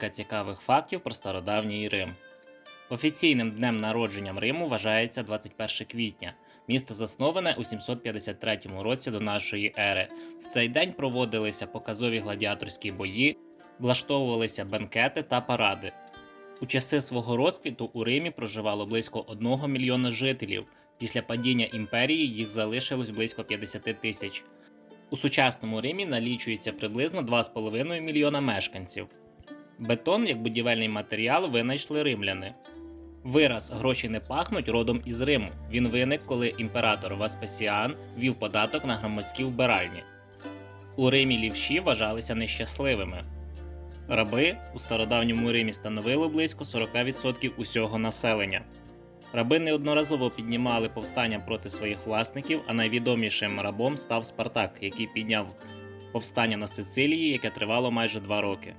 Кілька цікавих фактів про стародавній Рим. Офіційним днем народженням Риму вважається 21 квітня. Місто засноване у 753 році до нашої ери. В цей день проводилися показові гладіаторські бої, влаштовувалися бенкети та паради. У часи свого розквіту у Римі проживало близько 1 мільйона жителів. Після падіння імперії їх залишилось близько 50 тисяч. У сучасному Римі налічується приблизно 2,5 мільйона мешканців. Бетон як будівельний матеріал винайшли римляни. Вираз гроші не пахнуть родом із Риму. Він виник, коли імператор Васпасіан ввів податок на громадські вбиральні. У Римі лівші вважалися нещасливими. Раби у стародавньому Римі становили близько 40% усього населення. Раби неодноразово піднімали повстання проти своїх власників, а найвідомішим рабом став Спартак, який підняв повстання на Сицилії, яке тривало майже два роки.